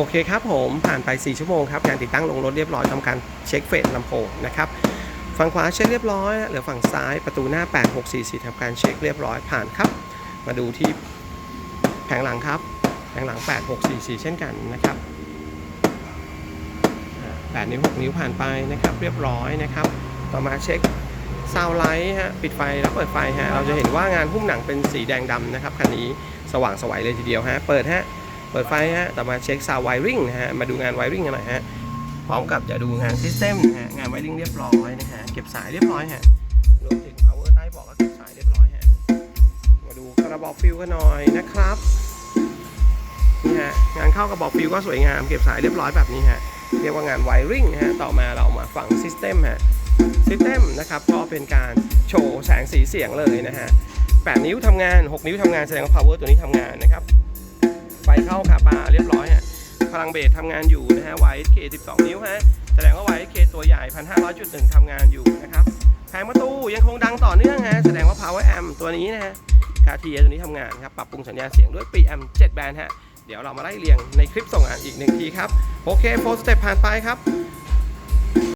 โอเคครับผมผ่านไป 4 ชั่วโมงครับการติดตั้งลงรถเรียบร้อยทำการเช็คเฟสลำโพงนะครับฝั่งขวาเช็คเรียบร้อยเหลือฝั่งซ้ายประตูหน้า 8644ทำการเช็คเรียบร้อยผ่านครับ มาดูที่แผงหลังครับแผงหลัง 8644 เช่นกันนะครับ8นิ้ว 6 นิ้วผ่านไปนะครับ เรียบร้อยนะครับ ต่อมาเช็คซาวไลท์ฮะปิดไฟแล้วเปิดไฟฮะเราจะเห็นว่างานหุ้มหนังเป็นสีแดงดำนะครับคันนี้สว่างสวยเลยทีเดียวฮะเปิดฮะ เปิดไฟฮะ ต่อมาเช็คซาวไวริงนะฮะ มาดูงานไวริงกันหน่อยฮะ พร้อมกับจะดูงานซิสเต็มนะฮะ งานไวริงเรียบร้อยนะฮะ เก็บสายเรียบร้อยฮะ รวมถึง power ใต้บอกก็เก็บสายเรียบร้อยฮะ มาดูกระบอกฟิวกันหน่อยนะครับ นี่ฮะ งานเข้ากระบอกฟิวก็สวยงาม เก็บสายเรียบร้อยแบบนี้ฮะ เรียกว่างานไวริงนะฮะ ต่อมาเรามาฝั่งซิสเต็มฮะ ซิสเต็มนะครับ ก็เป็นการโชว์แสงสีเสียงเลยนะฮะ8นิ้วทำงาน 6 นิ้วทำงาน แสดงว่า power ตัวนี้ทำงานนะครับ ไฟเข้าคาปาเรียบร้อยฮะพลังเบสทำงานอยู่นะฮะ YSK 12 นิ้วฮะ แสดงว่า YSK ตัวใหญ่ 1,500.1ทำงานอยู่นะครับแผงประตูยังคงดังต่อเนื่องฮะ แสดงว่า Power Amp ตัวนี้นะฮะคาทีตัวนี้ทำงานครับ ปรับปรุงสัญญาณเสียงด้วย PM 7แบนด์ฮะ เดี๋ยวเรามาไล่เรียงในคลิปส่งงานอีกหนึ่งทีครับ โอเคโฟสเต็ปผ่านไปครับ